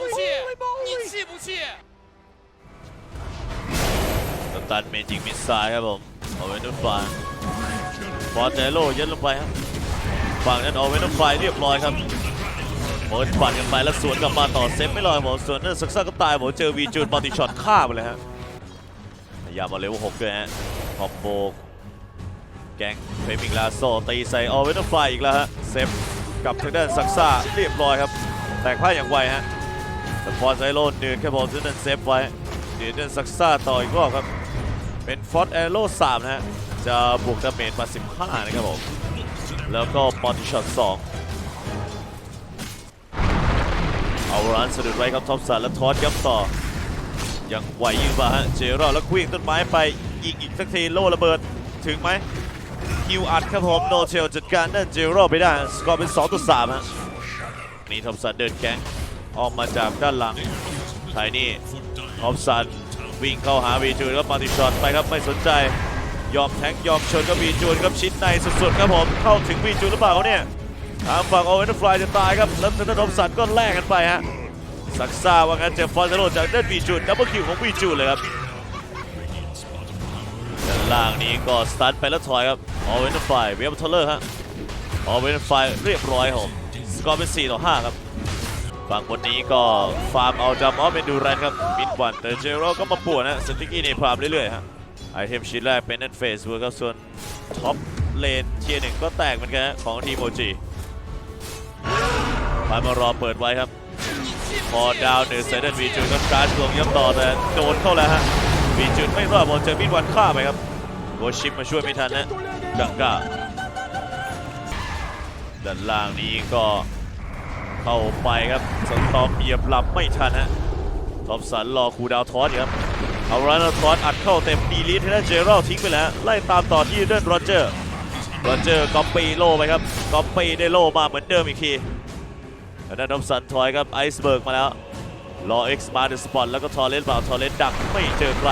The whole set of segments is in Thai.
不气？你气不气？ กัปตันเมจิกมิสไซล์ครับผมเอาเวนต์ไฟฟอร์เตโลยัดลงไปครับฝั่งนั้นเอาเวนต์ไฟเรียบร้อยครับโหปั่นกันไปแล้วสวนกลับมาต่อเซฟไม่ลอยผมส่วนนั้นซักซ่าก็ตายผมเจอวีจูนมัลติช็อตฆ่าไปเลยฮะพยายามมาเร็วหกเลยฮะคอมโบแกงเฟมิงลาโซตีใส่เอาเวนต์ไฟอีกแล้วฮะเซฟกับทางด้านซักซ่าเรียบร้อยครับแตกพ่ายอย่างไวฮะ แต่ฟอร์ไซโลเดินแค่พอซึ่งนั้นเซฟไว้เดี๋ยวเดินซักซ่าต่ออีกรอบครับ เป็นฟอร์ดแอโร่3นะฮะ จะบวกดาเมจมา 15 นะครับผม แล้วก็ปอนติช็อต2เอาร้านสะดุดไว้ครับท็อปสันแล้วทอสยับต่อ ยังไหวอยู่ป่ะฮะเจรอดแล้วควิ่งต้นไม้ไปยิงอีกสักทีโล่ระเบิดถึงไหมคิวอัดครับผมโนเทลจัดการนั่นเจรอดไปได้ สกอร์เป็น2ต่อ3ฮะนี่ท็อปสันเดินแก๊ง ออกมาจากด้านหลังไทนี่ออฟซันวิ่งเข้าหาวีจูนแล้วมาติช็อตไปครับไม่สนใจ ยอมแทงยอมชนกับวีจูนครับชิ้นในสุดๆครับผมเข้าถึงวีจูนหรือเปล่าเขาเนี่ยทางฝั่งโอเวนฟลายจะตายครับแล้วทางด้านออฟซันก็แลกกันไปฮะซักซ่าว่างั้นเจอฟอนเซโรจากด้านวีจูนดับเบิลคิวของวีจูนเลยครับด้านล่างนี้ก็สตันไปแล้วถอยครับโอเวนฟลายเวฟทอลเลอร์ฮะโอเวนฟลายเรียบร้อยครับผมสกอร์เป็น4ต่อ5ครับ ฝั่งบนนี้ก็ฟาร์มเอาจำออฟเป็นดูแรนครับมิดวันแต่เจโร่ก็มาปวนนะสติกี้ในพรามเรื่อยๆฮะไอเทมชิ้นแรกเป็นเฟสเวิร์ครับส่วนท็อปเลนเทียร์หนึ่งก็แตกเหมือนกันของทีมโอจีพามารอเปิดไว้ครับ พอดาวเหนือเซเดนวีจูนก็การดลงย่ำต่อแต่โดนเข้าแล้วฮะวีจูนไม่รอดบอลเจอมิดวันฆ่าไปครับโวชิปมาช่วยไม่ทันนะกังก้าด้านล่างนี้ก็ เข้าไปครับสตอมเหยียบหลับไม่ทันฮะทอมสันรอคูดาวทอสี่ครับเอาไรน์ทอสอัดเข้าเต็มดีลีทให้ได้เจอรัลทิ้งไปแล้ว ไล่ตามต่อที่เดนโรเจอร์โรเจอร์ก๊อปปี้โล่ไปครับก๊อปปี้ได้โล่มาเหมือนเดิมอีกทีแล้วนั่นทอมสันถอยครับไอซ์เบิร์กมาแล้วรอเอ็กซ์มาเดสปอตแล้วก็ทอร์เรนต์เปล่าทอร์เรนดักไม่เจอใคร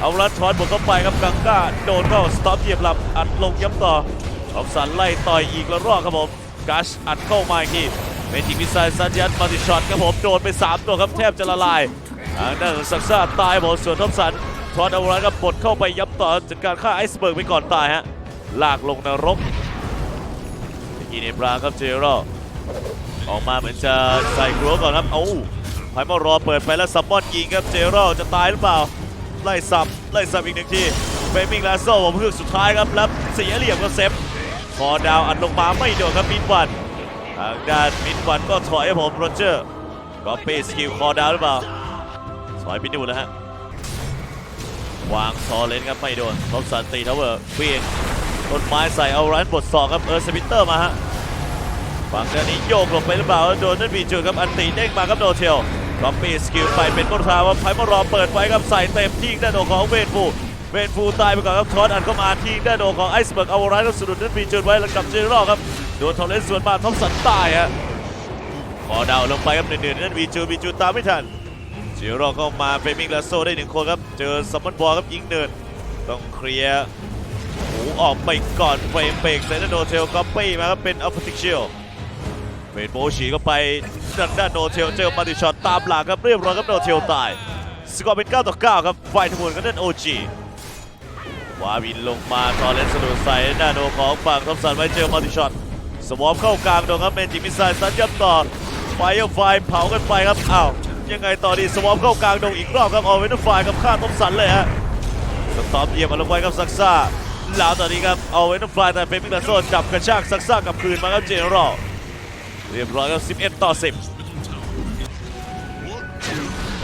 เอาลันทอสบุกเข้าไปครับกังก้าโดนเข้าสต็อปเหยียบหลับอัดลงย้ำต่อทอมสันไล่ต่อยอีกล้วรอบครับผมกัชอัดเข้ามาอีกที เป็นทีมมิสไซล์ซันยันมาติช็อตครับผมโดนไป 3 ตัวครับแทบจะละลายทางด้านของซักซ่าตายหมดส่วนทอมสันทอดเอาไว้ครับบดเข้าไปยับต่อจัดการฆ่าไอซ์เบิร์กไปก่อนตายฮะลากลงนรกกีเนบราครับเจโร่ออกมาเหมือนจะใส่กลัวก่อนครับเอ้าไพมารอเปิดไปแล้วซัมมอนยิงครับเจโร่จะตายหรือเปล่า ไล่สับไล่สับอีกหนึ่งทีเฟมิงลาโซ่ผมเพื่อสุดท้ายครับแล้วเสียเหลี่ยมกับเซฟพอดาวอัดลงมาไม่โดนครับมินวัน ทางด้านมิดวันก็ถอยให้ผมโรเจอร์ก็เปสกิลคอดาวหรือเปล่าถอยไปนู่นแล้วฮะ วางซอเลนครับไม่โดนทอมสันตีทาวเวอร์เวียงต้นไม้ใส่เอาไรน์บทสองครับเออร์สปิเตอร์มาฮะฝั่งด้านนี้โยกหลบไปหรือเปล่าโดนนั่นบีจูครับอันตีเด้งมาครับโดเทลก็เปสกิลไปเป็นต้นทางว่าไพ่มารอเปิดไว้ครับใส่เต็มที่ด้านโดของเวนฟูเวนฟูตายไปก่อนครับทอดอันเข้ามาที่ด้านโดของไอซ์เบิร์กเอาไรน์แล้วสะดุดนั่นบีจูไว้แล้วกลับเจอรอครับ ดนทอร์เรนสวนมาทอมสันตายฮะขอดาวลงไปครับเหนื่อยๆนั่นวีจูวีจูตามไม่ทันเจียรอเข้ามาเฟมิงลาโซได้หนึ่งคนครับ เจอซัมมอนบอลครับยิงเนินต้องเคลียร์หูออกไปก่อนเฟรมเบรกเซนโดเทลก็ปี้มาครับเป็นอัฟติเชียลเฟนโบชีก็ไปด้านด้านโดเทลเจอมาติช็อตตามหลังครับเรียบร้อยครับโดเทลตายสกอร์เป็น 9 ต่อ 9 ครับไฟทมุนก็นั่นโอจีวาวินลงมาตอนเล่นสะดุดใส่หน้าโดของฝั่งทอมสันไว้เจอมัลติช็อต สวอปเข้ากลางโดนครับเมจิมิสไซล์ซัดยับต่อไฟไฟเผากันไปครับอ้าวยังไงต่อดีสวอปเข้ากลางโดนอีกรอบครับเอาเวนไฟกับฆ่าทอมสันเลยฮะสตอปเยียบมาลงไว้ครับซักซ่าแล้วตอนนี้ครับเอาเวนไฟแต่เป็นมิลาโซจับกระชากซักซ่ากับคืนมาครับเจเนอรัลเรียบร้อยครับ11 ต่อ 10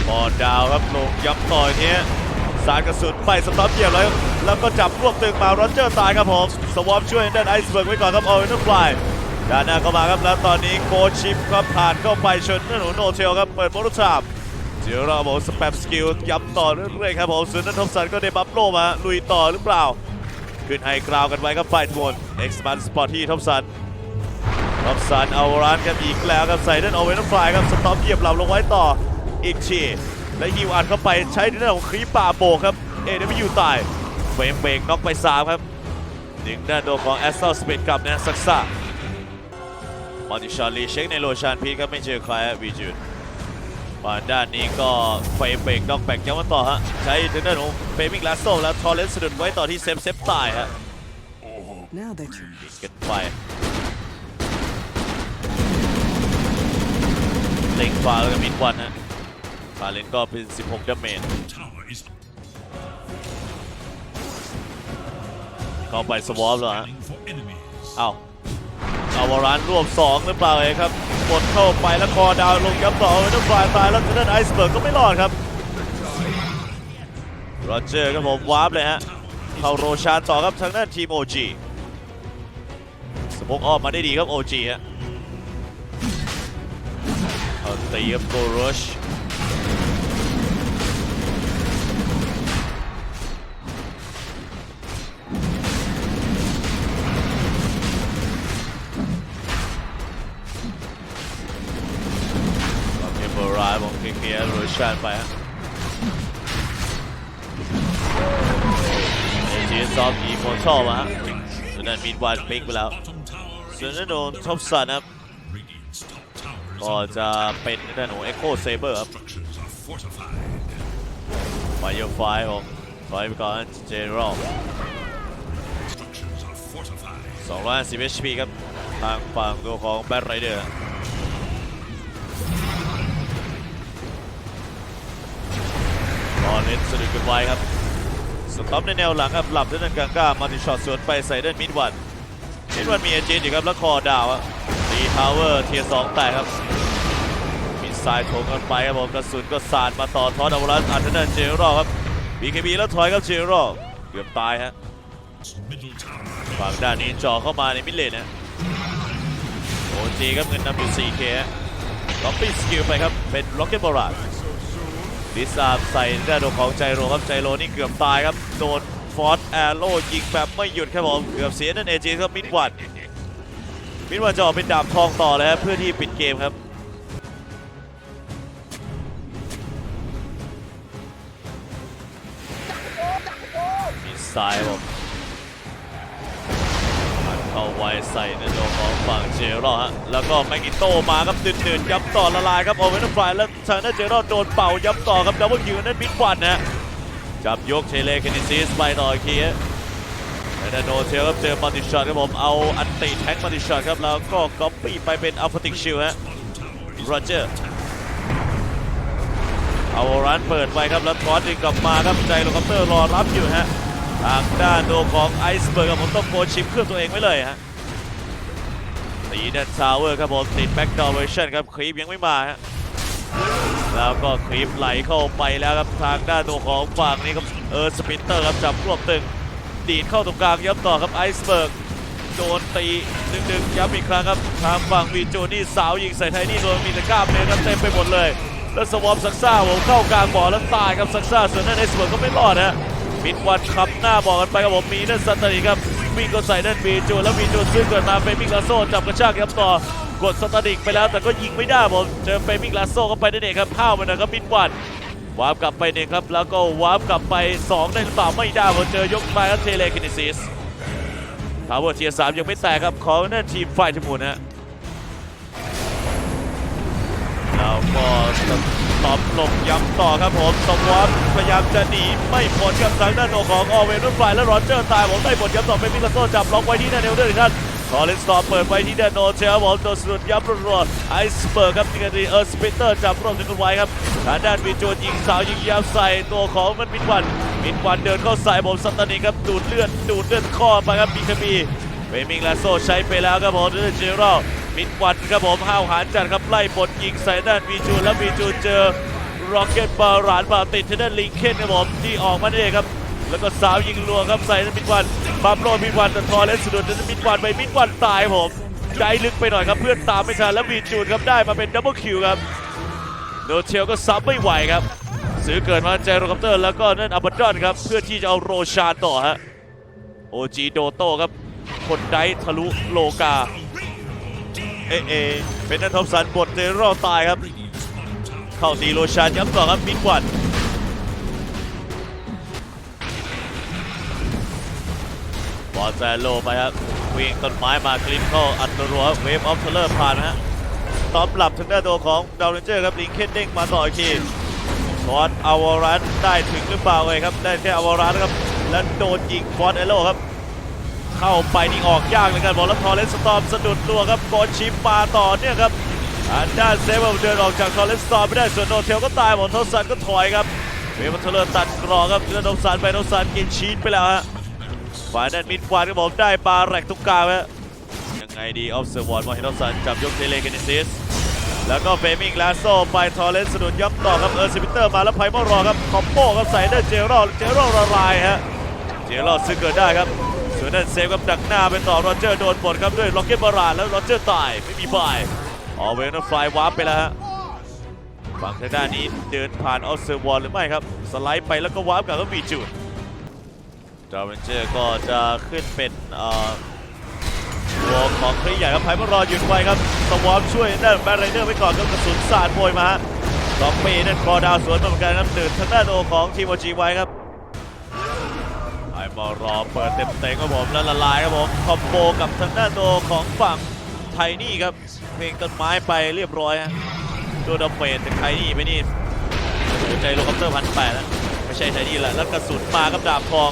บอลดาวครับลงย้ำต่อยเนี้ยสารกระสุนไปสต็อปเยียบแล้ว แล้วก็จับรวบตึงมาโรเจอร์ตายครับผมสวอปช่วยด้านไอซ์เบิร์กไว้ก่อนครับเออเวนฟลาย ด้านหน้าเข้ามาครับแล้วตอนนี้โกชิปครับผ่านเข้าไปชนนั่นหนูโนเทลครับเปิดโปรโตไทป์เดี๋ยวเราบอกสแปมสกิลย้ำต่อเรื่อยๆครับผมส่วนนั้นทอมสันก็ได้บัฟโลมาลุยต่อหรือเปล่า ขึ้นไฮกราวกันไว้ครับฝ่ายทวนเอ็กซ์บันสปอร์ตที่ทอมสันทอมสันเอาร้านครับอีกแล้วครับใส่ด้านออเวนฟลายครับสต็อปเหยียบหลับลงไว้ต่ออีกทีและฮิวอัดเข้าไปใช้ในเรื่องของครีปป่าโบกครับเอเดวิยูตายเฟรมเบรกน็อกไป3ครับดึงด้านโดนของแอสตัลสเปดกับนะซักซ่า มาติชาลีเช็คในโลชานพีครับไม่เจอใครฮะวีจูนฝั่งด้านนี้ก็เฟรมเบรกน็อกแบกย้ำมาต่อฮะ ใช้ทางด้านของเฟรมิงลาโซแล้วทอร์เรนสะดุดไว้ต่อที่เซฟเซฟตายฮะ Now that you're กันไปเล็งฟ้าแล้วก็มิดวันฮะฟาเลนก็เป็น 16ดาเมจ Tower is เข้าไปสวอปแล้วฮะ scanning for enemies. เอ้าเอาวารันรวบ2หรือเปล่าเองครับกดเข้าไปแล้วคอดาวลงยับต่อเวนฟลายตายแล้วทางด้านไอซ์เบิร์กก็ไม่รอดครับโรเจอร์ครับผมวาร์ปเลยฮะเข้าโรชานต่อครับทางด้านทีม OG สปกออกมาได้ดีครับ OG ฮะเอาตีครับโกรช คียโรชานไปฮะเอจีซอฟอีโมทัลมาฮะส่วนนั้นมิดวันพลิกไปแล้ว ส่วนนั้นโดนท็อปสันครับ ก็จะเป็นด้านของ Echo Saber ครับ structures are fortified. ไฟเยอร์ไฟของถอยไปก่อนเจนรัล Structures are fortified. 250 HP ครับ ทางฝั่งตัวของแบทไรเดอร์ ตอนนี้สะดุดกันไว้ครับสต็อปในแนวหลังครับหลับด้วยนันกางก้ามาติช็อตสวนไปใส่ด้านมิดวันมิดวันมีเอเจนอยู่ครับแล้วคอดาวอะตีทาวเวอร์เทียสองแตกครับมีสายโถงกันไปครับผมกระสุนก็สาดมาต่อทอดอวรัสอันนั้นเจเนอรัลครับ BKB แล้วถอยครับเจเนอรัลเกือบตายฮะฝั่งด้านนี้จ่อเข้ามาในมิดเลนนะโอจีครับเงินนำอยู่ 4K ล็อกปี้สกิลไปครับเป็นล็อกเก็ตบอลา ดิสาใส่ด้านของใจโรครับใจโรนี่เกือบตายครับ โดนฟอร์สแอโร่ยิงแบบไม่หยุดครับผม เกือบเสียนั่นเอจีครับมิดวันมิดวันจะออกเป็นดาบทองต่อเลยครับเพื่อที่ปิดเกมครับมีซ้ายผม เข้าไว้ใส่ในตัวของฝั่งเจอรอฮะ แล้วก็แมกกิโตมาครับดืนๆย้ำต่อละลายครับโอเวนฟลายแล้วทางนั้นเจอรอโดนเป่าย้ำต่อครับดับเบิลคิวนั่นมิดวันนะจับยกเทเลคนิซิสไปต่ออีกทีฮะแล้วโนเทลครับเจอมัลติช็อตครับผมเอาอันติแท็กมัลติช็อตครับแล้วก็ก๊อปปี้ไปเป็นอัลฟาติกชิลฮะโรเจอร์เอารันเปิดไปครับแล้วทอสดึงกลับมาครับใจโลคัปเตอร์รอรับอยู่ฮะ ทางด้านตัวของไอซ์เบิร์กผมต้องโกชิปเครื่องตัวเองไว้เลยฮะตีด้านทาวเวอร์ครับผมติดแบ็กดอร์เวชั่นครับครีปยังไม่มาฮะแล้วก็ครีปไหลเข้าไปแล้วครับทางด้านตัวของฝั่งนี้ครับเออสปินเตอร์ครับจับรวบตึง ดีดเข้าตรงกลางย้ำต่อครับไอซ์เบิร์กโดนตีดึงๆย้ำอีกครั้งครับทางฝั่งวีโจนี่สาวยิงใส่ไทนี่โดนมีแต่กล้ามเนื้อครับเต็มไปหมดเลย แล้วสวอมซักซ่าผมเข้ากลางบ่อแล้วตายครับซักซ่าส่วนนั้นไอซ์เบิร์กก็ไม่รอดฮะ มิดวันขับหน้าบอกกันไปครับผมมีนั่นสัตตานีครับวิ่งก็ใส่นั่นวีจูแล้ววีจูซึ่งเกิดมาเฟมิงลาโซจับกระชากครับต่อกดสตานิกไปแล้วแต่ก็ยิงไม่ได้ผมเจอเฟมิงลาโซเข้าไปนั่นเองครับห้าวมันนะครับมิดวันวาร์ปกลับไปหนึ่งครับแล้วก็วาร์ปกลับไป 2 ได้หรือเปล่าไม่ได้ผมเจอยกไปครับเทเลคินิซิสทาวเวอร์เทียสามยังไม่แตกครับของนั่นทีมไฟทมูลนะฮะ แล้วก็ตอบลงย้ำต่อครับผมสวอปพยายามจะหนีไม่พ้นครับทางด้านของออเวนรุ่นไฟและโรเจอร์ตายผมได้หมดย้ำต่อเป็นมิลาโซจับล็อกไว้ที่หน้าเนลเดอร์ครับคอลินสตอร์เปิดไปที่ด้านโนเชลผมโดนสะดุดย้ำรัวๆไอซ์เบิร์กครับทีกันดีเออร์สปิเตอร์จับรวบถึงกันไว้ครับทางด้านวิจูนยิงสาวยิงย้ำใส่ตัวของมันมิดวันมิดวันเดินเข้าใส่ผมสัตตานีครับดูดเลือดดูดเลือดข้อไปครับบีคบีเฟมิงลาโซใช้ไปแล้วครับผมด้วยเจอรัล มิดวันครับผมห้าวหาญจัดครับไล่บทยิงใส่ด้านวีจูแล้ววีจูเจอร็อกเก็ตบาลานบาติดทนเนอร์ลิงเคนครับผมที่ออกมาเองครับ แล้วก็สาวยิงรัวครับใส่นันมิดวันบัมโรมิดวันแต่ทอเลสสะดุดนันมิดวันไปมิดวันตายผมใจลึกไปหน่อยครับเพื่อนตามไม่ทันแล้ววีจูนครับได้มาเป็นดับเบิลคิวครับโนเชลก็ซับไม่ไหวครับ ซื้อเกิดมาเจอโรคัปเตอร์แล้วก็นั่นอับดอนครับเพื่อที่จะเอาโรชาต่อฮะโอจีโดโต้ครับคนได้ทะลุโลกา เอเอเป็นนันทอมสันบทเจอรอตายครับ เข้าตีโรชานย้ำต่อครับมิดวันบอลแซโลไปครับวิ่งต้นไม้มากรินเข้าอัดรัวเวฟออฟเทเลอร์ผ่านฮะตอมหลับถึงหน้าตัวของดาวเรนเจอร์ครับลิงเคนเด้งมาต่ออีกทีฟอสอาวารันได้ถึงหรือเปล่าเลยครับ ได้แค่อาวารันครับ แล้วโดนยิงฟอสเอโลครับ เข้าไปนี่ออกยากเหมือนกันบอลแล้วทอร์เรนสตอมสะดุดตัวครับโกนชิปปาต่อเนี่ยครับอันด้านเซฟเดินออกจากทอร์เรนสตอมไม่ได้ส่วนโนเทลก็ตายหมดทอสันก็ถอยครับเวมันเทเลอร์ตัดกรอครับแล้วโนสันไปโนสันกินชีสไปแล้วฮะฝ่ายด้านมิดควานครับผมได้ปลาแรกทุกกางฮะยังไงดีออฟเซอร์วอร์มาเฮนโนสันจับยกเทเลเกนิซิสแล้วก็เฟมิงลาโซไปทอร์เรนสะดุดย่ำต่อครับเออร์ซิมิเตอร์มาแล้วไพมอรอครับคอมโบครับใส่ได้เจอรอเจอรอละลายฮะเจโรอดซึ่งเกิดได้ครับ ส่วนนั้นเซฟกับดักหน้าไปต่อโรเจอร์โดนบดครับด้วยล็อกเก็ตบาราแล้วโรเจอร์ตายไม่มีบายออเวนฟลายวาร์ปไปแล้วฮะฝั่งทางด้านนี้เดินผ่านออสเซอร์วอลหรือไม่ครับ สไลด์ไปแล้วก็วาร์ปกลับก็มีจุดดาวเรนเจอร์ก็จะขึ้นเป็นอ่อตัวของครีใหญ่ครับไพ่มารอหยุดไว้ครับสวอมช่วยด้านแบทไรเดอร์ไปก่อนครับกระสุนสาดโบยมาฮะสองปีนั่นคอดาวสวนมาเหมือนกันครับตื่นทางด้านโอของทีมโอจีไว้ครับ มารอเปิดเต็มเต็มครับผมแล้วละลายครับผมคอมโบกับทางด้านตัวของฝั่งไทนี่ครับเพลงต้นไม้ไปเรียบร้อยฮะโดนดาเมจจากไทนี่ไปนี่หัวใจโลคัปเตอร์พันแปดนะไม่ใช่ไทนี่แหละแล้วกระสุนมากับดาบทอง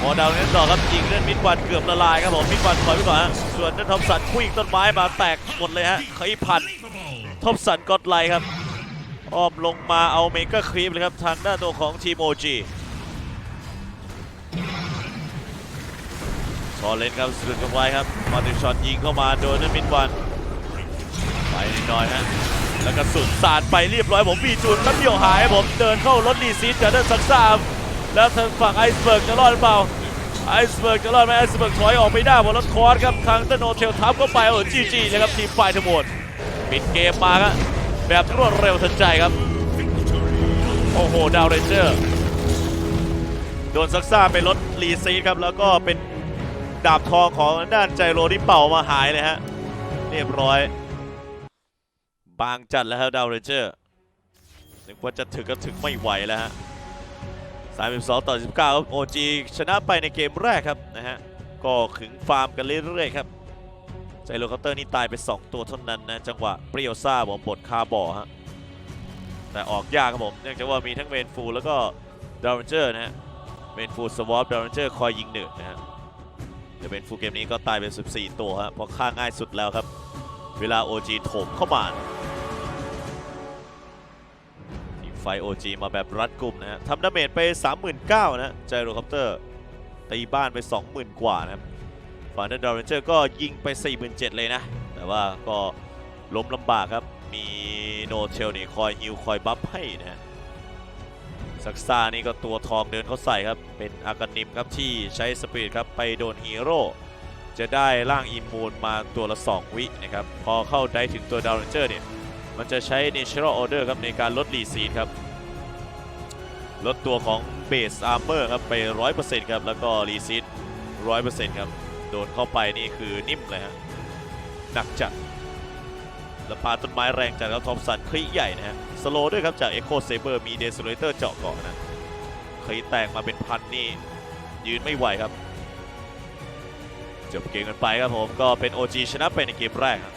พอดาวเน้นต่อครับยิงเล่นมิดวันเกือบละลายครับผมมิดวันถอยไปก่อนฮะส่วนนั่นทอมสันคุยต้นไม้มาแตกหมดเลยฮะเคยพันทอมสันกดไลครับอ้อมลงมาเอาเมกาครีปเลยครับทางด้านตัวของทีมโอจี ชอเลนครับสุดกันไว้ครับมาติช็อตยิงเข้ามาโดนนัมิดวันไปนิดหน่อยฮะแล้วก็สุดสาดไปเรียบร้อยผมบีจูนแป๊บเดียวหายผมเดินเข้ารถรีซีดจากด้านซักซามแล้วทางฝั่งไอซ์เบิร์กจะรอดหรือเปล่าไอซ์เบิร์กจะรอดไหมไอซ์เบิร์กถอยออกไม่ได้บอลรถคอร์สครับทางเตโนเทลทับเข้าไปโอ้จีจีเลยครับทีมฝ่ายทั้งหมดปิดเกมมาครับแบบรวดเร็วทันใจครับโอ้โหดาวเรนเจอร์โดนซักซ่าไปรถรีซีดครับแล้วก็เป็น ดาบทองของด้านใจโรที่เป่ามาหายเลยฮะ เรียบร้อย บางจัดแล้วครับดาวเรนเจอร์นึกว่าจะถึงก็ถึงไม่ไหวแล้วฮะ32 ต่อ 19ครับโอจีชนะไปในเกมแรกครับนะฮะ ก็ขึงฟาร์มกันเรื่อยๆครับ ใจโรเคาน์เตอร์นี่ตายไป 2 ตัวเท่านั้นนะ จังหวะเปรี้ยวซ่าผมบดคาบ่อฮะ แต่ออกยากครับผม เนื่องจากว่ามีทั้งเวนฟูลแล้วก็ดาวเรนเจอร์นะฮะเวนฟูลสวอปดาวเรนเจอร์คอยยิงหนึ่งนะฮะ แต่เวนฟูเกมนี้ก็ตายไป14 ตัวฮะเพราะฆ่าง่ายสุดแล้วครับ เวลา OG โถมเข้ามาทีมไฟ OG มาแบบรัดกลุ่มนะฮะทำดาเมจไป 39,000นะใจโรคอปเตอร์ตีบ้านไป 20,000 กว่านะครับฝั่งนั้นดาวเรนเจอร์ก็ยิงไป 47,000 เลยนะ แต่ว่าก็ล้มลำบากครับ มีโนเทลนี่คอยฮิวคอยบัฟให้นะฮะ ซักซ่านี่ก็ตัวทองเดินเขาใส่ครับ เป็นอากานิมครับที่ใช้สปีดครับไปโดนฮีโร่จะได้ร่างอิมมูนมาตัวละ 2 วินะครับ พอเข้าได้ถึงตัวดาวเรนเจอร์เนี่ย มันจะใช้ Natural Order ครับในการลดรีซีดครับ ลดตัวของเบสอาร์เมอร์ครับไป 100%ครับ แล้วก็รีซีด100%ครับ โดนเข้าไปนี่คือนิ่มเลยฮะหนักจัด แล้วปาต้นไม้แรงจากแล้วทอมสันคลีใหญ่นะฮะ สโลด้วยครับจาก Echo Saber มีเดสโลเตอร์เจาะเกาะนะเคยแตกมาเป็นพันนี่ยืนไม่ไหวครับ จบเกมกันไปครับผมก็เป็น OG ชนะไปในเกมแรกครับ